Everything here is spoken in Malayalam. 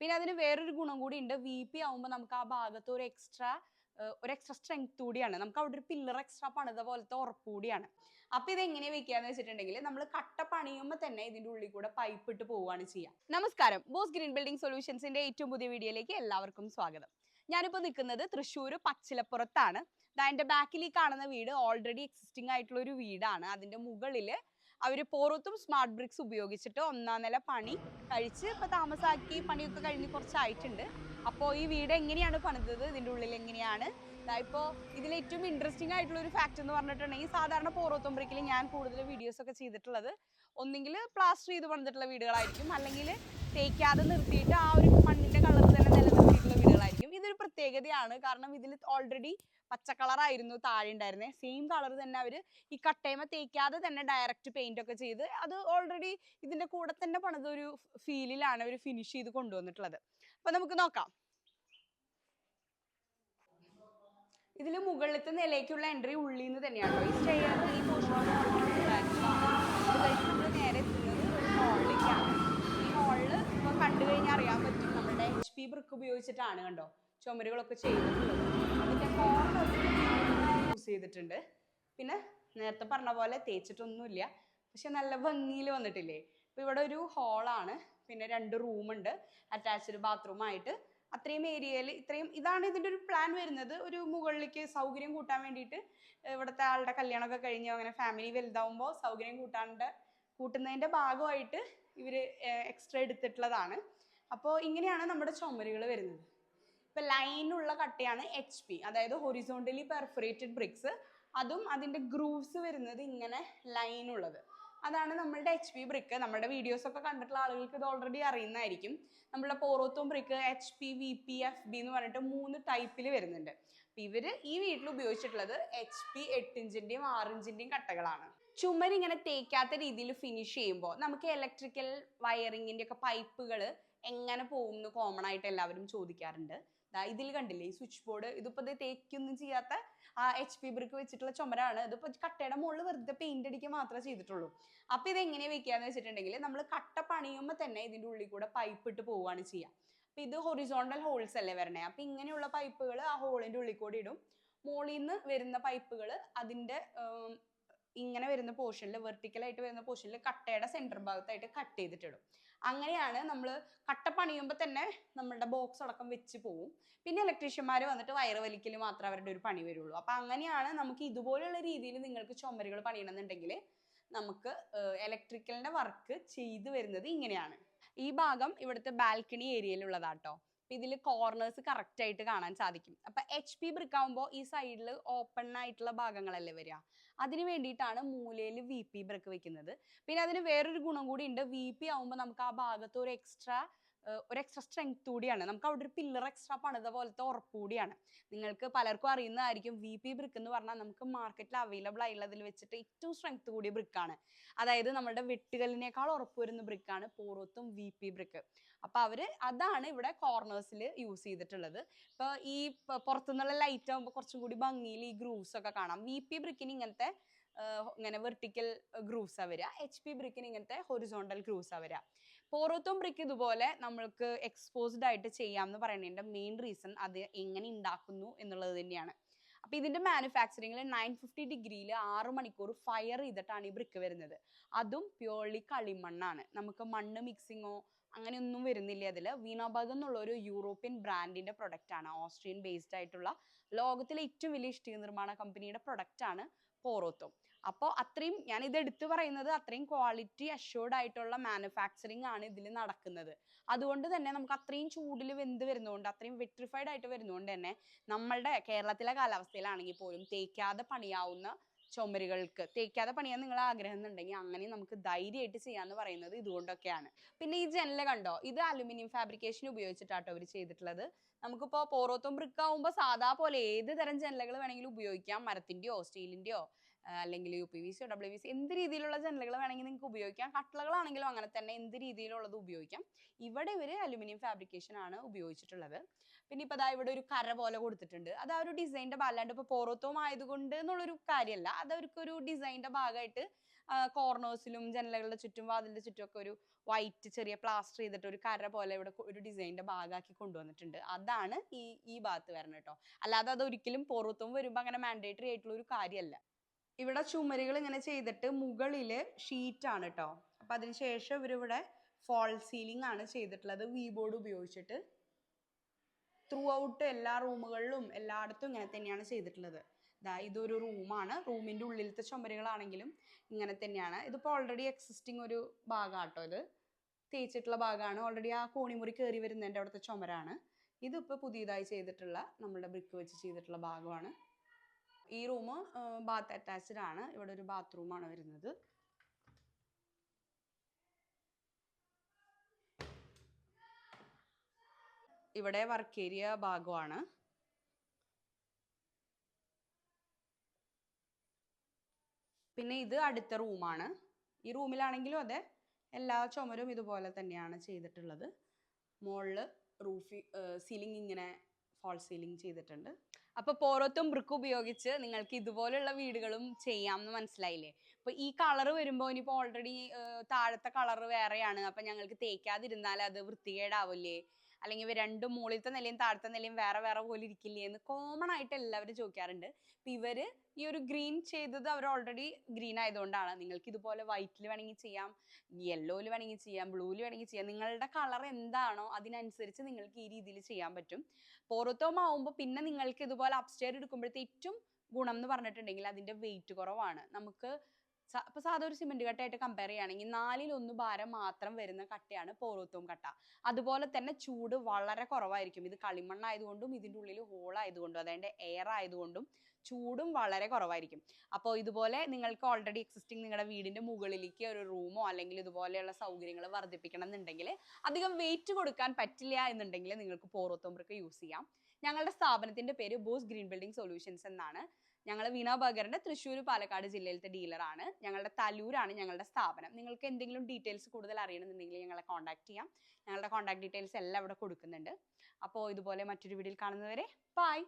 പിന്നെ അതിന് വേറൊരു ഗുണം കൂടി ഉണ്ട്. വി പി ആവുമ്പോൾ നമുക്ക് ആ ഭാഗത്ത് ഒരു എക്സ്ട്രാ ഒരു എക്സ്ട്രാ സ്ട്രെങ്ത് കൂടിയാണ്. നമുക്ക് അവിടെ ഒരു പില്ലർ എക്സ്ട്രാ പണിത പോലത്തെ ഉറപ്പ് കൂടിയാണ്. അപ്പൊ ഇത് എങ്ങനെ വെക്കാന്ന് വെച്ചിട്ടുണ്ടെങ്കിൽ നമ്മൾ കട്ട പണിയുമ്പോൾ തന്നെ ഇതിന്റെ ഉള്ളിൽ കൂടെ പൈപ്പ് ഇട്ട് പോവുകയാണ് ചെയ്യുക നമസ്കാരം. ബോസ് ഗ്രീൻ ബിൽഡിംഗ് സൊല്യൂഷൻസിന്റെ ഏറ്റവും പുതിയ വീഡിയോയിലേക്ക് എല്ലാവർക്കും സ്വാഗതം. ഞാനിപ്പോൾ നിൽക്കുന്നത് തൃശ്ശൂർ പച്ചിലപ്പുറത്താണ്. എന്റെ ബാക്കിൽ ഈ കാണുന്ന വീട് ഓൾറെഡി എക്സിസ്റ്റിംഗ് ആയിട്ടുള്ള ഒരു വീടാണ്. അതിന്റെ മുകളിൽ അവർ പോറത്തും സ്മാർട്ട് ബ്രിക്സ് ഉപയോഗിച്ചിട്ട് ഒന്നാം നില പണി കഴിച്ച് ഇപ്പൊ താമസാക്കി പണിയൊക്കെ കഴിഞ്ഞ് കുറച്ചായിട്ടുണ്ട്. അപ്പോൾ ഈ വീട് എങ്ങനെയാണ് പണിതത്? ഇതിന്റെ ഉള്ളിൽ എങ്ങനെയാണ്? ഇപ്പോൾ ഇതിൽ ഏറ്റവും ഇൻട്രസ്റ്റിംഗ് ആയിട്ടുള്ള ഒരു ഫാക്ട് എന്ന് പറഞ്ഞിട്ടുണ്ടെങ്കിൽ സാധാരണ പോറോത്തും ബ്രിക്കിൽ ഞാൻ കൂടുതൽ വീഡിയോസ് ഒക്കെ ചെയ്തിട്ടുള്ളത് ഒന്നെങ്കിൽ പ്ലാസ്റ്റർ ചെയ്ത് പണിതിട്ടുള്ള വീടുകളായിരിക്കും. അല്ലെങ്കിൽ തേക്കാതെ നിർത്തിയിട്ട് ആ ഒരു മണ്ണിന്റെ കളർ തന്നെ നിലനിർത്തിയിട്ടുള്ള വീടുകളായിരിക്കും ഇതൊരു പ്രത്യേകതയാണ്. കാരണം ഇതിൽ ഓൾറെഡി പച്ച കളറായിരുന്നു താഴെ ഉണ്ടായിരുന്നത് സെയിം കളർ തന്നെ അവർ ഈ കട്ടയമ തേക്കാതെ തന്നെ ഡയറക്റ്റ് പെയിന്റ് ഒക്കെ ചെയ്ത് അത് ഓൾറെഡി ഇതിന്റെ കൂടെ തന്നെ പണിത ഒരു ഫീലിലാണ് അവർ ഫിനിഷ് ചെയ്ത് കൊണ്ടുവന്നിട്ടുള്ളത്. അപ്പൊ നമുക്ക് നോക്കാം. ഇതിൽ മുകളിലത്തെ നിലയ്ക്കുള്ള എൻട്രി ഉള്ളിൽ നിന്ന് തന്നെയാണ് ഈ സ്റ്റെയർ ഈ നമ്മൾ നേരെ ഹാളിലേക്കാണ് ഈ ഹോളിൽ ഇപ്പൊ കണ്ടു കഴിഞ്ഞാൽ അറിയാൻ പറ്റും. നമ്മുടെ എച്ച് പി ബ്രിക്ക് ഉപയോഗിച്ചിട്ടാണ് കണ്ടോ? ചുമരുകളൊക്കെ ചെയ്തിട്ടുള്ളത്. അതിന്റെ കോർണർ യൂസ് ചെയ്തിട്ടുണ്ട്. പിന്നെ നേരത്തെ പറഞ്ഞ പോലെ തേച്ചിട്ടൊന്നുമില്ല. പക്ഷെ നല്ല ഭംഗിയിൽ വന്നിട്ടില്ലേ? ഇപ്പൊ ഇവിടെ ഒരു ഹാളാണ് പിന്നെ രണ്ട് റൂമുണ്ട് അറ്റാച്ച്ഡ് ബാത്റൂം ആയിട്ട്. അത്രയും ഏരിയയിൽ ഇത്രയും ഇതാണ് ഇതിന്റെ ഒരു പ്ലാൻ വരുന്നത്. ഒരു മുകളിലേക്ക് സൗകര്യം കൂട്ടാൻ വേണ്ടിയിട്ട്. ഇവിടുത്തെ ആളുടെ കല്യാണമൊക്കെ കഴിഞ്ഞു അങ്ങനെ ഫാമിലി വലുതാവുമ്പോൾ സൗകര്യം കൂട്ടാണ്ട് കൂട്ടുന്നതിന്റെ ഭാഗമായിട്ട് ഇവർ എക്സ്ട്രാ എടുത്തിട്ടുള്ളതാണ്. അപ്പോൾ ഇങ്ങനെയാണ് നമ്മുടെ ചുമരുകൾ വരുന്നത്. ഇപ്പൊ ലൈനുള്ള കട്ടയാണ് എച്ച് പി അതായത് ഹൊറിസോണ്ടലി പെർഫറേറ്റഡ് ബ്രിക്സ് അതും അതിന്റെ ഗ്രൂവ്സ് വരുന്നത് ഇങ്ങനെ ലൈൻ ഉള്ളത്. അതാണ് നമ്മളുടെ എച്ച് പി ബ്രിക്ക് നമ്മുടെ വീഡിയോസ് ഒക്കെ കണ്ടിട്ടുള്ള ആളുകൾക്ക് ഇത് ഓൾറെഡി അറിയുന്നതായിരിക്കും. നമ്മുടെ Porotherm brick H P V P F B എന്ന് പറഞ്ഞിട്ട് മൂന്ന് ടൈപ്പിൽ വരുന്നുണ്ട്. അപ്പം ഇവർ ഈ വീട്ടിൽ ഉപയോഗിച്ചിട്ടുള്ളത് എച്ച് പി എട്ടിഞ്ചിന്റെയും ആറിഞ്ചിന്റെയും കട്ടകളാണ്. ചുമരിങ്ങനെ തേക്കാത്ത രീതിയിൽ ഫിനിഷ് ചെയ്യുമ്പോൾ നമുക്ക് ഇലക്ട്രിക്കൽ വയറിങ്ങിന്റെയൊക്കെ പൈപ്പുകൾ എങ്ങനെ പോകും എന്ന് കോമൺ ആയിട്ട് എല്ലാവരും ചോദിക്കാറുണ്ട്. ഇതിൽ കണ്ടില്ലേ ഈ സ്വിച്ച് ബോർഡ് ഇതിപ്പോ ഇത് തേക്കൊന്നും ചെയ്യാത്ത ആ എച്ച് പി ബ്രിക്ക് വെച്ചിട്ടുള്ള ചുമരാണ്. ഇതിപ്പോ കട്ടയുടെ മുകളിൽ വെറുതെ പെയിന്റ് അടിക്കുക മാത്രമേ ചെയ്തിട്ടുള്ളൂ. അപ്പൊ ഇത് എങ്ങനെ വെക്കാന്ന് വെച്ചിട്ടുണ്ടെങ്കിൽ നമ്മൾ കട്ട പണിയുമ്പോൾ തന്നെ ഇതിന്റെ ഉള്ളിൽ കൂടെ പൈപ്പ് ഇട്ട് പോവുകയാണ് ചെയ്യുക അപ്പൊ ഇത് ഹൊറിസോണ്ടൽ ഹോൾസ് അല്ലേ വരണേ? അപ്പൊ ഇങ്ങനെയുള്ള പൈപ്പുകൾ ആ ഹോളിന്റെ ഉള്ളിൽ കൂടി ഇടും. മോളിൽ നിന്ന് വരുന്ന പൈപ്പുകൾ അതിന്റെ ഇങ്ങനെ വരുന്ന പോർഷനിൽ വെർട്ടിക്കലായിട്ട് വരുന്ന പോർഷനിൽ കട്ടയുടെ സെന്റർ ഭാഗത്തായിട്ട് കട്ട് ചെയ്തിട്ടിടും അങ്ങനെയാണ് നമ്മൾ കട്ട പണിയുമ്പോൾ തന്നെ നമ്മളുടെ ബോക്സ് അടക്കം വെച്ച് പോവും. പിന്നെ ഇലക്ട്രീഷ്യന്മാർ വന്നിട്ട് വയറ് വലിക്കൽ മാത്രമേ അവരുടെ ഒരു പണി വരുള്ളൂ. അപ്പം അങ്ങനെയാണ് നമുക്ക് ഇതുപോലെയുള്ള രീതിയിൽ നിങ്ങൾക്ക് ചുമരുകൾ പണിയണമെന്നുണ്ടെങ്കിൽ നമുക്ക് ഇലക്ട്രിക്കലിന്റെ വർക്ക് ചെയ്തു വരുന്നത് ഇങ്ങനെയാണ്. ഈ ഭാഗം ഇവിടുത്തെ ബാൽക്കണി ഏരിയയിലുള്ളതാട്ടോ ഇതിൽ കോർണേഴ്സ് കറക്റ്റ് ആയിട്ട് കാണാൻ സാധിക്കും. അപ്പൊ എച്ച് പി ബ്രിക്ക് ആകുമ്പോൾ ഈ സൈഡിൽ ഓപ്പൺ ആയിട്ടുള്ള ഭാഗങ്ങളല്ലേ വരിക അതിന് വേണ്ടിയിട്ടാണ് മൂലയിൽ വി പി ബ്രിക്ക് വെക്കുന്നത്. പിന്നെ അതിന് വേറൊരു ഗുണം കൂടി ഉണ്ട്. വി പി ആകുമ്പോൾ നമുക്ക് ആ ഭാഗത്ത് ഒരു എക്സ്ട്രാ ഒരു എക്സ്ട്രാ സ്ട്രെങ്ത് കൂടിയാണ്. നമുക്ക് അവിടെ ഒരു പില്ലർ എക്സ്ട്രാ പണിത പോലത്തെ ഉറപ്പ് കൂടിയാണ്. നിങ്ങൾക്ക് പലർക്കും അറിയുന്നതായിരിക്കും വി പി ബ്രിക്ക് എന്ന് പറഞ്ഞാൽ നമുക്ക് മാർക്കറ്റിൽ അവൈലബിൾ ആയുള്ളതിൽ വെച്ചിട്ട് ഏറ്റവും സ്ട്രെങ്ത് കൂടിയ ബ്രിക്കാണ് അതായത് നമ്മുടെ വെട്ടുകല്ലിനേക്കാൾ ഉറപ്പ് വരുന്ന ബ്രിക്കാണ് പോറോത്തും വി പി ബ്രിക്ക് അപ്പോൾ അവർ അതാണ് ഇവിടെ കോർണേഴ്സിൽ യൂസ് ചെയ്തിട്ടുള്ളത്. ഇപ്പോൾ ഈ പുറത്തുനിന്നുള്ള ലൈറ്റ് ആകുമ്പോൾ കുറച്ചും കൂടി ഭംഗിയിൽ ഈ ഗ്രൂവ്സ് ഒക്കെ കാണാം. വി പി ബ്രിക്കിന് ഇങ്ങനത്തെ ഇങ്ങനെ വെർട്ടിക്കൽ ഗ്രൂവ്സാ വരിക. എച്ച് പി ബ്രിക്കിന് ഇങ്ങനത്തെ ഹൊറിസോണ്ടൽ ഗ്രൂവ്സാ വരിക. പോറോത്തും ബ്രിക്ക് ഇതുപോലെ നമ്മൾക്ക് എക്സ്പോസ്ഡ് ആയിട്ട് ചെയ്യാം എന്ന് പറയുന്നതിന്റെ മെയിൻ റീസൺ അത് എങ്ങനെ ഉണ്ടാക്കുന്നു എന്നുള്ളത് തന്നെയാണ്. അപ്പോൾ ഇതിന്റെ മാനുഫാക്ചറിങ്ങിൽ നയൻ ഫിഫ്റ്റി ഡിഗ്രിയിൽ ആറ് മണിക്കൂർ ഫയർ ചെയ്തിട്ടാണ് ഈ ബ്രിക്ക് വരുന്നത്. അതും പ്യുവർലി കളിമണ്ണാണ്. നമുക്ക് മണ്ണ് മിക്സിങ്ങോ അങ്ങനെയൊന്നും വരുന്നില്ല അതിൽ വീണാബാഗ് എന്നുള്ള ഒരു യൂറോപ്യൻ ബ്രാൻഡിന്റെ പ്രോഡക്റ്റ് ആണ്. ഓസ്ട്രിയൻ ബേസ്ഡ് ആയിട്ടുള്ള ലോകത്തിലെ ഏറ്റവും വലിയ ഇഷ്ടിക നിർമ്മാണ കമ്പനിയുടെ പ്രോഡക്റ്റ് ആണ് പോറോത്തും. അപ്പോൾ അത്രയും ഞാൻ ഇത് എടുത്തു പറയുന്നത് അത്രയും ക്വാളിറ്റി അഷ്യൂർഡ് ആയിട്ടുള്ള മാനുഫാക്ചറിങ് ആണ് ഇതിൽ നടക്കുന്നത്. അതുകൊണ്ട് തന്നെ നമുക്ക് അത്രയും ചൂടിൽ വെന്ത് വരുന്നതുകൊണ്ട് അത്രയും വെട്രിഫൈഡ് ആയിട്ട് വരുന്നതുകൊണ്ട് തന്നെ നമ്മളുടെ കേരളത്തിലെ കാലാവസ്ഥയിലാണെങ്കിൽ പോലും തേക്കാതെ പണിയാവുന്ന ചുമരുകൾക്ക് തേക്കാതെ പണിയാൻ നിങ്ങൾ ആഗ്രഹം എന്നുണ്ടെങ്കിൽ അങ്ങനെ നമുക്ക് ധൈര്യമായിട്ട് ചെയ്യാന്ന് പറയുന്നത് ഇതുകൊണ്ടൊക്കെയാണ്. പിന്നെ ഈ ജനല കണ്ടോ? ഇത് അലുമിനിയം ഫാബ്രിക്കേഷൻ ഉപയോഗിച്ചിട്ടാട്ടോ അവർ ചെയ്തിട്ടുള്ളത്. നമുക്കിപ്പോൾ പോറോത്തും ബ്രിക്ക് ആവുമ്പോൾ സാധാ പോലെ ഏത് തരം ജനലകൾ വേണമെങ്കിലും ഉപയോഗിക്കാം. മരത്തിന്റെയോ സ്റ്റീലിന്റെയോ അല്ലെങ്കിൽ U P V W V C എന്ത് രീതിയിലുള്ള ജനലുകൾ വേണമെങ്കിൽ നിങ്ങൾക്ക് ഉപയോഗിക്കാം. കട്ടളകളാണെങ്കിലും അങ്ങനെ തന്നെ എന്ത് രീതിയിലുള്ളത് ഉപയോഗിക്കാം. ഇവിടെ ഇവർ അലുമിനിയം ഫാബ്രിക്കേഷൻ ആണ് ഉപയോഗിച്ചിട്ടുള്ളത്. പിന്നെ ഇപ്പോൾ അതാ ഇവിടെ ഒരു കര പോലെ കൊടുത്തിട്ടുണ്ട്. അത് ആ ഒരു ഡിസൈന്റെ അല്ലാണ്ട് ഇപ്പോൾ പോറോത്തവും ആയതുകൊണ്ട് എന്നുള്ളൊരു കാര്യമല്ല. അത് അവർക്കൊരു ഡിസൈന്റെ ഭാഗമായിട്ട് കോർണേഴ്സിലും ജനലുകളുടെ ചുറ്റും വാതിലിന്റെ ചുറ്റും ഒക്കെ ഒരു വൈറ്റ് ചെറിയ പ്ലാസ്റ്റർ ചെയ്തിട്ട് ഒരു കര പോലെ ഇവിടെ ഒരു ഡിസൈന്റെ ഭാഗമാക്കി കൊണ്ടുവന്നിട്ടുണ്ട്. അതാണ് ഈ ഈ ഭാഗത്ത് വരണം കേട്ടോ അല്ലാതെ അത് ഒരിക്കലും പുറത്തും വരുമ്പോൾ അങ്ങനെ മാൻഡേറ്ററി ആയിട്ടുള്ള ഒരു കാര്യമല്ല. ഇവിടെ ചുമരുകൾ ഇങ്ങനെ ചെയ്തിട്ട് മുകളിൽ ഷീറ്റാണ് കേട്ടോ അപ്പം അതിനുശേഷം ഇവരിവിടെ ഫോൾ സീലിംഗ് ആണ് ചെയ്തിട്ടുള്ളത്. വി ബോർഡ് ഉപയോഗിച്ചിട്ട് ത്രൂ ഔട്ട് എല്ലാ റൂമുകളിലും എല്ലായിടത്തും ഇങ്ങനെ തന്നെയാണ് ചെയ്തിട്ടുള്ളത്. ദാ ഇതൊരു റൂമാണ്. റൂമിന്റെ ഉള്ളിലത്തെ ചുമരുകളാണെങ്കിലും ഇങ്ങനെ തന്നെയാണ്. ഇതിപ്പോൾ ഓൾറെഡി എക്സിസ്റ്റിംഗ് ഒരു ഭാഗമാട്ടോ ഇത്. തേച്ചിട്ടുള്ള ഭാഗമാണ്. ഓൾറെഡി ആ കോണിമുറി കയറി വരുന്നതിന്റെ അവിടുത്തെ ചുമരാണ്. ഇതിപ്പോൾ പുതിയതായി ചെയ്തിട്ടുള്ള നമ്മുടെ ബ്രിക്ക് വെച്ച് ചെയ്തിട്ടുള്ള ഭാഗമാണ്. ഈ റൂം ബാത്ത് അറ്റാച്ച്ഡ് ആണ്. ഇവിടെ ഒരു ബാത്റൂമാണ് വരുന്നത്. ഇവിടെ വർക്ക് ഏരിയ ഭാഗമാണ്. പിന്നെ ഇത് അടുത്ത റൂമാണ് ഈ റൂമിലാണെങ്കിലും അതെ എല്ലാ ചുമരും ഇതുപോലെ തന്നെയാണ് ചെയ്തിട്ടുള്ളത്. മുകളിൽ റൂഫി സീലിംഗ് ഇങ്ങനെ ഫോൾ സീലിംഗ് ചെയ്തിട്ടുണ്ട്. അപ്പോൾ പോറത്തും ബ്രിക്ക് ഉപയോഗിച്ച് നിങ്ങൾക്ക് ഇതുപോലുള്ള വീടുകളും ചെയ്യാം എന്ന് മനസ്സിലായില്ലേ? അപ്പോൾ ഈ കളർ വരുമ്പോൾ ഇനിയിപ്പോൾ ഓൾറെഡി താഴത്തെ കളർ വേറെയാണ്. അപ്പം ഞങ്ങൾക്ക് തേക്കാതിരുന്നാൽ അത് വൃത്തികേടാവില്ലേ? അല്ലെങ്കിൽ ഇവ രണ്ടും മുകളിലത്തെ നിലയും താഴത്തെ നിലയും വേറെ വേറെ പോലെ ഇരിക്കില്ലേ എന്ന് കോമൺ ആയിട്ട് എല്ലാവരും ചോദിക്കാറുണ്ട്. അപ്പം ഇവർ ഈ ഒരു ഗ്രീൻ ചെയ്തത് അവർ ഓൾറെഡി ഗ്രീൻ ആയതുകൊണ്ടാണ്. നിങ്ങൾക്ക് ഇതുപോലെ വൈറ്റിൽ വേണമെങ്കിൽ ചെയ്യാം യെല്ലോയിൽ വേണമെങ്കിൽ ചെയ്യാം ബ്ലൂവിൽ വേണമെങ്കിൽ ചെയ്യാം. നിങ്ങളുടെ കളർ എന്താണോ അതിനനുസരിച്ച് നിങ്ങൾക്ക് ഈ രീതിയിൽ ചെയ്യാൻ പറ്റും. പോറത്തോം ആവുമ്പോൾ പിന്നെ നിങ്ങൾക്ക് ഇതുപോലെ അപ്സ്റ്റെയർ എടുക്കുമ്പോഴത്തെ ഏറ്റവും ഗുണം എന്ന് പറഞ്ഞിട്ടുണ്ടെങ്കിൽ അതിന്റെ വെയിറ്റ് കുറവാണ്. നമുക്ക് ഇപ്പൊ സാധാ ഒരു സിമെന്റ് കട്ടയായിട്ട് കമ്പയർ ചെയ്യുകയാണെങ്കിൽ നാലിൽ ഒന്ന് ഭാരം മാത്രം വരുന്ന കട്ടയാണ് പോറോത്തോം കട്ട. അതുപോലെ തന്നെ ചൂട് വളരെ കുറവായിരിക്കും. ഇത് കളിമണ്ണായതുകൊണ്ടും ഇതിന്റെ ഉള്ളിൽ ഹോളായതുകൊണ്ടും അതായത് എയർ ആയതുകൊണ്ടും ചൂടും വളരെ കുറവായിരിക്കും. അപ്പോൾ ഇതുപോലെ നിങ്ങൾക്ക് ഓൾറെഡി എക്സിസ്റ്റിംഗ് നിങ്ങളുടെ വീടിന്റെ മുകളിലേക്ക് ഒരു റൂമോ അല്ലെങ്കിൽ ഇതുപോലെയുള്ള സൗകര്യങ്ങൾ വർദ്ധിപ്പിക്കണം എന്നുണ്ടെങ്കിൽ അധികം വെയിറ്റ് കൊടുക്കാൻ പറ്റില്ല എന്നുണ്ടെങ്കിൽ നിങ്ങൾക്ക് പോറോത്തോമ്പർക്ക് യൂസ് ചെയ്യാം. ഞങ്ങളുടെ സ്ഥാപനത്തിന്റെ പേര് ബോസ് ഗ്രീൻ ബിൽഡിംഗ് സൊല്യൂഷൻസ് എന്നാണ്. ഞങ്ങൾ വീണ ബർഗറിന്റെ തൃശ്ശൂർ പാലക്കാട് ജില്ലയിലത്തെ ഡീലറാണ് ഞങ്ങളുടെ തലൂരാണ് ഞങ്ങളുടെ സ്ഥാപനം. നിങ്ങൾക്ക് എന്തെങ്കിലും ഡീറ്റെയിൽസ് കൂടുതൽ അറിയണമെന്നുണ്ടെങ്കിൽ ഞങ്ങളെ കോൺടാക്ട് ചെയ്യാം. ഞങ്ങളുടെ കോൺടാക്ട് ഡീറ്റെയിൽസ് എല്ലാം ഇവിടെ കൊടുക്കുന്നുണ്ട്. അപ്പോൾ ഇതുപോലെ മറ്റൊരു വീഡിയോയിൽ കാണുന്നവരെ ബൈ